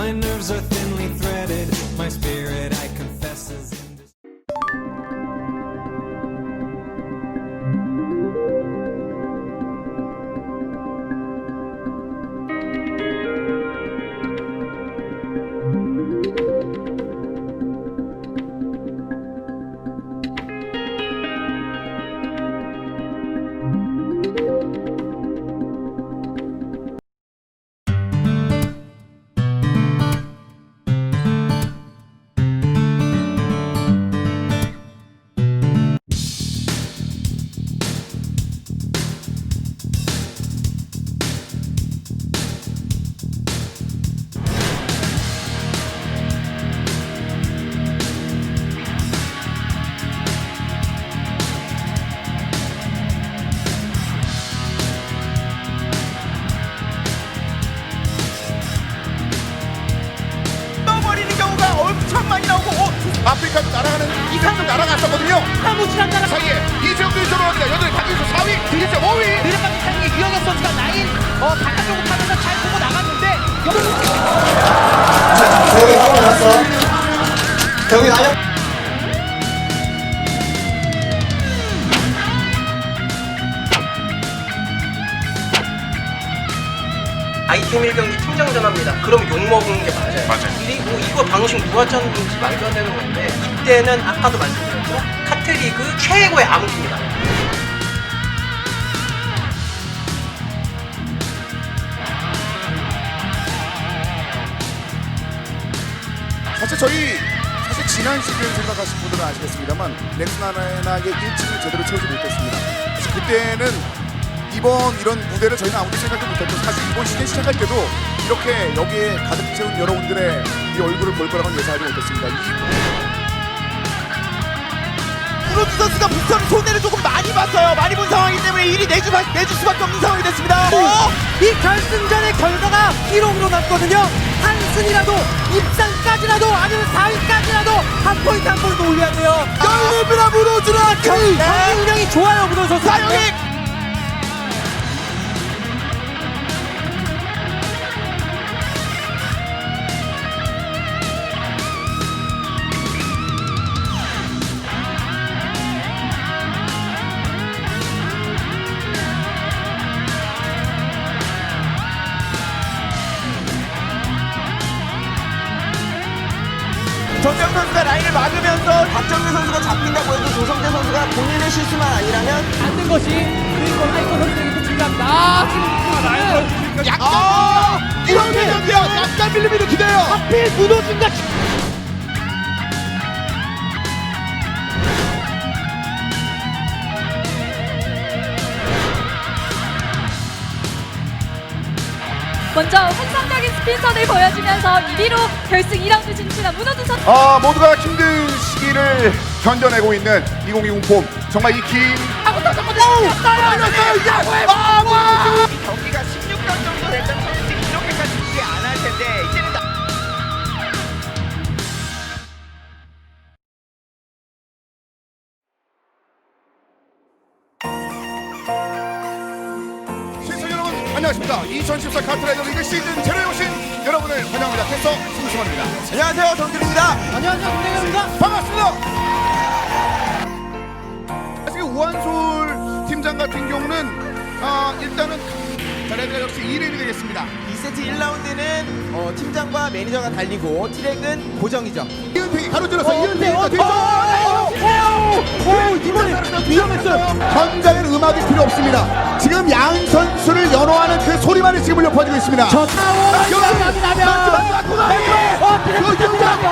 My nerves are thin. 여기 나요. 아이템 1경기 팀장 전화입니다. 그럼 욕먹은 게 맞아요. 맞아요. 그리고 이거 방식 누가 짰는지 말도 안 되는 건데 이때는 아까도 말씀드렸죠. 카트리그 최고의 암흑입니다. 사실 저희 사실 지난 시즌 생각하신 분들은 아시겠습니다만 넥슨하나의 1층을 제대로 채우지 못했습니다. 사실 그때는 이번 이런 무대를 저희는 아무도 생각도 못했고 사실 이번 시즌 시작할 때도 이렇게 여기에 가득 채운 여러분들의 이 얼굴을 볼 거라고는 예상하지 못했습니다. 이 브로드 선수가 부스터는 손해를 조금 많이 봤어요. 많이 본 상황이기 때문에 1위 내주, 내줄 수밖에 없는 상황이 됐습니다. 어? 이 결승전의 결과가 기록으로 났거든요. 한 승이라도 입상까지라도 아니면 4위까지라도 한 포인트 한 포인트 올려야 돼요. 열립니다, 브로즈라 K! 경기력이 좋아요, 문호 선수. 자, 여기! 전정 선수가 라인을 막으면서 박정민 선수가 잡힌다고 해도 조성재 선수가 본인의 실수만 아니라면 만든 것이 그리고 하이커 선수에게 또 중요합니다. 아, 지금 약간 아, 이런 경기야. 약간 밀리면 이렇게 돼요. 하필 문호준과 먼저 환상적인 스핀선을 보여주면서 1위로 결승 2라운드 진출한 문호준 선수 아, 모두가 힘든 시기를 견뎌내고 있는 2020 폼. 정말 이긴 하고 터졌거든요. 이 경기가 16강 정도 됐다면 솔직히 이렇게까지 기대 안할 텐데 이제 안녕하십니까 2014 카트라이더 리그 시즌 제로에 오신 여러분을 환영합니다 캐서 송승원입니다 안녕하세요 정준입니다 안녕하세요, 김대겸입니다. 반갑습니다 사실 우한솔 팀장 같은 경우는 아, 일단은 자네가 역시 1위이 되겠습니다 2세트 1라운드는 어, 팀장과 매니저가 달리고 트랙은 고정이죠 이은택이 가로질러서 어, 이은택이 어, 또 뒤로 오, 이번에 위험했어요. 현장에는 음악이 필요 없습니다. 지금 양 선수를 연호하는 그 소리만이 지금 울려 퍼지고 있습니다. 저 타워 나면 어, 예!